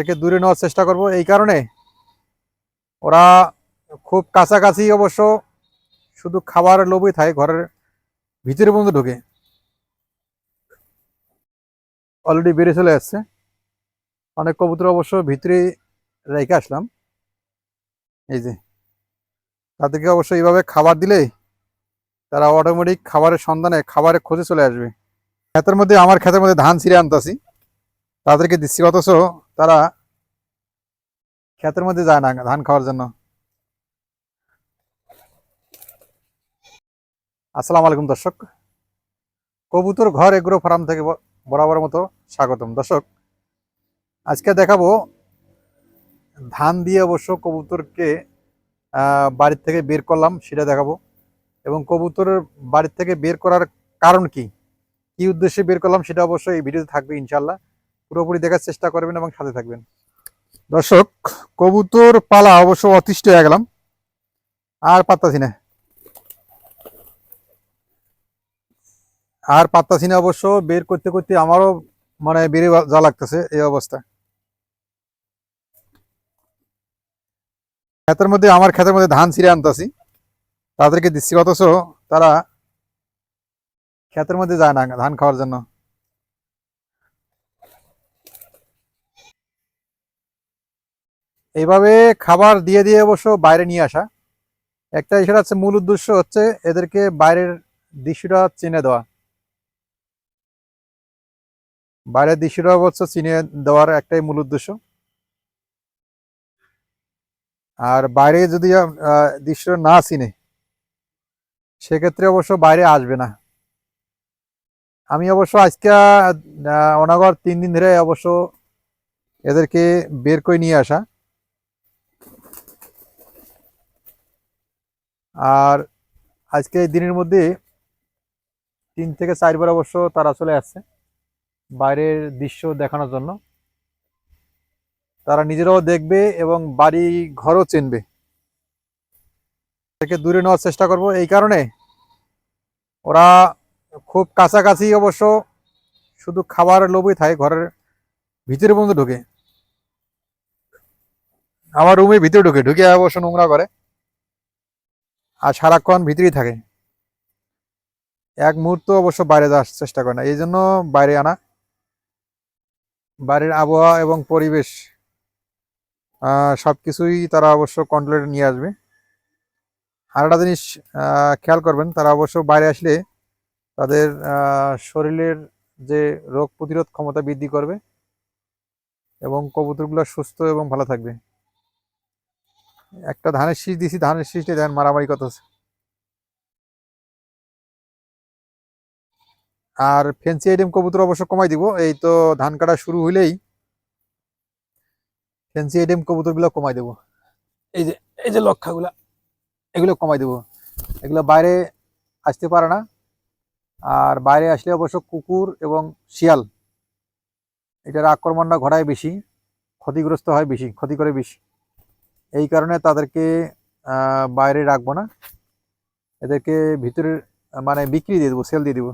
থেকে দূরে নেওয়ার চেষ্টা করব। এই কারণে ওরা খুব কাছাকাছি অবশ্য শুধু খাবারের লোভই থাকে, ঘরের ভিতরে পর্যন্ত ঢুকে। অলরেডি বেরিয়ে চলে আসছে। অনেক কবুতর অবশ্য ভিতরে রেখে আসলাম। এই যে, তাদেরকে অবশ্য এইভাবে খাবার দিলে তারা অটোমেটিক খাবারের সন্ধানে, খাবারের খোঁজে চলে আসবে। ক্ষেতের মধ্যে, আমার ক্ষেতের মধ্যে ধান ছিঁড়ে আনতাছি। তাদেরকে দিচ্ছি অথচ তারা ক্ষেতের মধ্যে যায় না ধান খাওয়ার জন্য। আসসালামু আলাইকুম দর্শক। কবুতর ঘর এগ্রো ফার্ম থেকে বরাবর মতো স্বাগতম। দর্শক, আজকে দেখাবো ধান দিয়ে অবশ্য কবুতরকে বাড়ির থেকে বের করলাম, সেটা দেখাবো। এবং কবুতরের বাড়ির থেকে বের করার কারণ কি? কি উদ্দেশ্যে বের করলাম সেটা অবশ্যই এই ভিডিওতে থাকবে ইনশাল্লাহ পুরোপুরি দেখার চেষ্টা করবেন এবং সাথে থাকবেন। দর্শক, কবুতর পালা অবশ্য অতিষ্ঠ হয়ে গেলাম। আর পাত্তাছি না। আর পাত্তাছি না অবশ্য। বের করতে করতে আমারও মানে বেড়ে যা লাগতেছে এই অবস্থা। ক্ষেতের মধ্যে, আমার ক্ষেতের মধ্যে ধান ছিঁড়ে আনতাছি। তাদেরকে দিচ্ছি অথচ তারা ক্ষেতের মধ্যে যায় না ধান খাওয়ার জন্য। এইভাবে খাবার দিয়ে দিয়ে অবশ্য বাইরে নিয়ে আসা। একটা সেটা হচ্ছে মূল উদ্দেশ্য হচ্ছে এদেরকে বাইরের দৃশ্যটা চিনে দেওয়া। বাইরের দৃশ্যটা অবশ্য চিনে দেওয়ার একটাই মূল উদ্দেশ্য। আর বাইরে যদি দৃশ্য না চিনে, সেক্ষেত্রে অবশ্য বাইরে আসবে না। আমি অবশ্য আজকে অনাগর তিন দিন ধরে অবশ্য এদেরকে বের করে নিয়ে আসা। আর আজকে এই দিনের মধ্যে তিন থেকে চারবার অবশ্য তারা চলে আসছে বাইরের দৃশ্য দেখানোর জন্য। তারা নিজেরাও দেখবে এবং বাড়ি ঘরও চিনবে। থেকে দূরে নেওয়ার চেষ্টা করব। এই কারণে ওরা খুব কাছাকাছি অবশ্য শুধু খাবার লোভই থাকে, ঘরের ভিতরে পর্যন্ত ঢুকে। আমার রুমের ভিতরে ঢুকে ঢুকে অবশ্য নোংরা করে। আর সারাক্ষণ ভিতরেই থাকে। এক মুহূর্ত অবশ্য বাইরে যাওয়ার চেষ্টা করে না। এই জন্য বাইরে আনা। বাইরের আবহাওয়া এবং পরিবেশ সব কিছুই তারা অবশ্য কন্ট্রোলে নিয়ে আসবে। আর একটা জিনিস খেয়াল করবেন, তারা অবশ্য বাইরে আসলে তাদের শরীরের যে রোগ প্রতিরোধ ক্ষমতা বৃদ্ধি করবে এবং কবুতরগুলো সুস্থ এবং ভালো থাকবে। একটা ধানের শীষ দিছি, ধানের শীষটা দেখেন মারামারি কত আছে আর ফেন্সি আইটেম কবুতর অবশ্য কমাই দিব, এই তো ধান কাটা শুরু হইলেই ফেন্সি আইটেম কবুতরগুলো কমাই দেবো। এই যে এই যে লক্ষাগুলা, এগুলো কমাই দেবো। এগুলো বাইরে আসতে পারে না, আর বাইরে আসলে অবশ্য কুকুর এবং শিয়াল। এটার আক্রমণটা ঘটায় বেশি, ক্ষতিগ্রস্ত হয় বেশি, ক্ষতি করে বেশি। এই কারণে তাদেরকে বাইরে রাখব না। এদেরকে ভিতরে মানে বিক্রি দিয়ে দেবো সেল দিয়ে দেবো।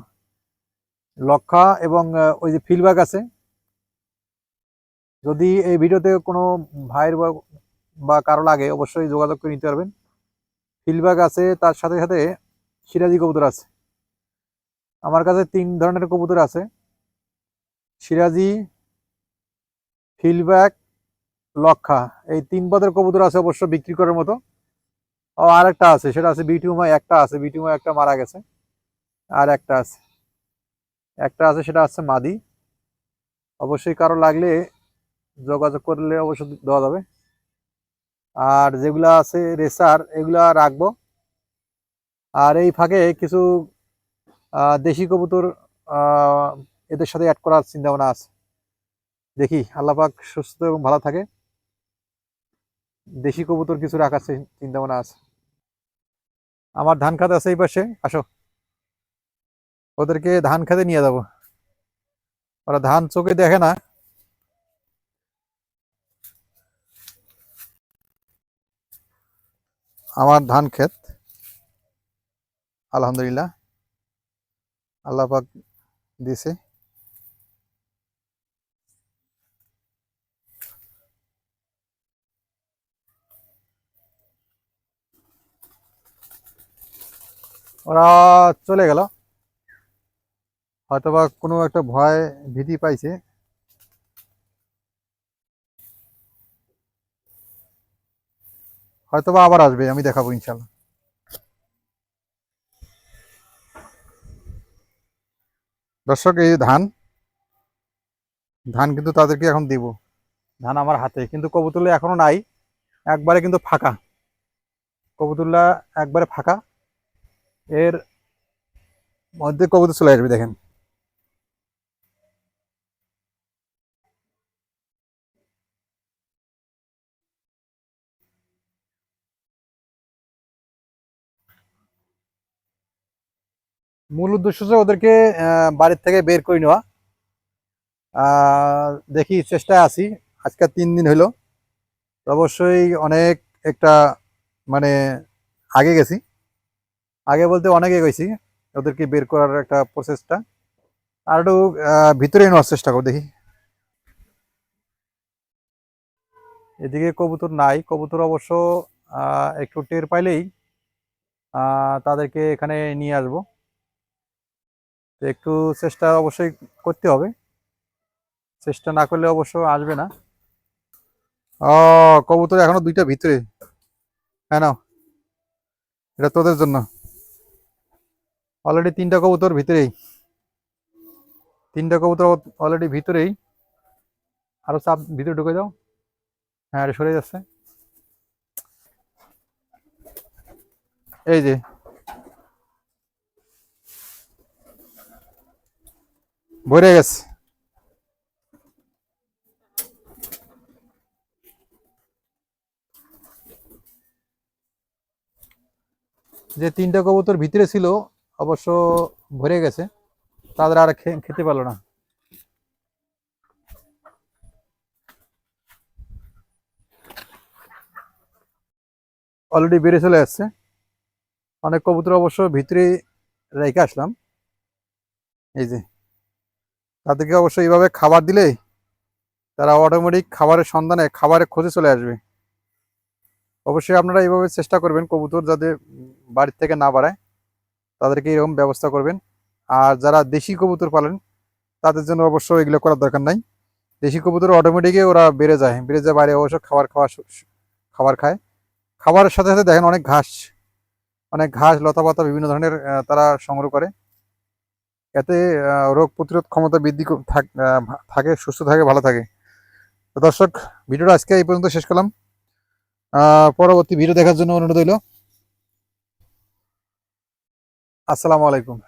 লক্ষা এবং ওই যে ফিলবাগ আছে। যদি এই ভিডিওতে কোনো ভাইয়ের বা কারও লাগে, অবশ্যই যোগাযোগ করে নিতে পারবেন। ফিলবাগ আছে, তার সাথে সাথে সিরাজি কবুতর আছে। আমার কাছে তিন ধরনের কবুতর আছে। সিরাজি ফিলব্যাক লক্ষা। এই তিন পদের কবুতর আছে অবশ্য বিক্রি করার মতো। ও আর একটা আছে, সেটা আছে বিটিউমা একটা আছে বিটিউমা একটা মারা গেছে। আর একটা আছে। একটা আছে, সেটা আছে মাদি। অবশ্যই কারও লাগলে যোগাযোগ করলে অবশ্য দেওয়া যাবে। আর যেগুলা আছে রেসার, এগুলা রাখব। আর এই ফাঁকে কিছু দেশি কবুতর এদের সাথে অ্যাড করার চিন্তা ভাবনা আছে। দেখি আল্লাপাক সুস্থ এবং ভালো থাকে। দেশি কবুতর কিছু রাখার চিন্তা ভাবনা আছে। আমার ধান খাতে আছে এই পাশে, আসো। ওদেরকে ধান খেতে নিয়ে যাব। ওরা ধান চোখে দেখে না। আমার ধান ক্ষেত আলহামদুলিল্লাহ। আল্লাহ পাক দিছে। ওরা চলে গেল। হয়তোবা কোনো একটা ভয় ভীতি পাইছে। হয়তোবা আবার আসবে, আমি দেখাবো ইনশাল্লাহ দর্শক, এই ধান ধান কিন্তু তাদেরকে এখন দিব। ধান আমার হাতে, কিন্তু কবুতরগুলো এখনও নাই, একবারে কিন্তু ফাঁকা। কবুতরগুলা একবারে ফাঁকা। এর মধ্যে কবুতর চলে আসবে, দেখেন। মূল উদ্দেশ্য হচ্ছে ওদেরকে বাড়ির থেকে বের করে নেওয়া। দেখি চেষ্টায় আছি, আজকে তিন দিন হলো। অবশ্যই অনেক একটা মানে আগে গেছি। আগে বলতে অনেক গেছি ওদেরকে বের করার একটা প্রসেসটা আর একটু ভিতরে নেওয়ার চেষ্টা করো, দেখি। এদিকে কবুতর নাই, কবুতর অবশ্য একটু টের পাইলেই তাদেরকে এখানে নিয়ে আসব। তো একটু চেষ্টা অবশ্যই করতে হবে। চেষ্টা না করলে অবশ্য আসবে না। ও, কবুতর এখনও দুইটা ভিতরে। হ্যাঁ নাও। এটা তোদের জন্য। অলরেডি তিনটা কবুতর ভিতরেই। তিনটা কবুতর অলরেডি ভিতরেই। আরও চাপ ভিতরে ঢুকে যাও। হ্যাঁ সরে যাচ্ছে। এই যে। ভরে গেছে। যে তিনটা কবুতর ভিতরে ছিল অবশ্য ভরে গেছে। তাদের আর খেতে পারল না। অলরেডি বেড়ে চলে আসছে। অনেক কবুতর অবশ্য ভিতরে রেখে আসলাম। এই যে। তাদেরকে অবশ্য এইভাবে খাবার দিলে তারা অটোমেটিক খাবারের সন্ধানে, খাবারের খোঁজে চলে আসবে। অবশ্যই আপনারা এইভাবে চেষ্টা করবেন কবুতর যাতে বাড়ির থেকে না বাড়ায়। তাদেরকে এরকম ব্যবস্থা করবেন। আর যারা দেশি কবুতর পালেন, তাদের জন্য অবশ্য এগুলো করার দরকার নাই। দেশি কবুতর অটোমেটিকই ওরা বেড়ে যায় বেড়ে যায় বাইরে, অবশ্য খাবার খাওয়া খাবার খায়। খাবারের সাথে সাথে দেখেন অনেক ঘাস অনেক ঘাস, লতা পাতা, বিভিন্ন ধরনের তারা সংগ্রহ করে। এতে রোগ প্রতিরোধ ক্ষমতা বৃদ্ধি থাক- থাকে, সুস্থ থাকে, ভালো থাকে। তো দর্শক, ভিডিওটা আজকে এই পর্যন্ত শেষ করলাম। পরবর্তী ভিডিও দেখার জন্য অনুরোধ রইল। আসসালামু আলাইকুম।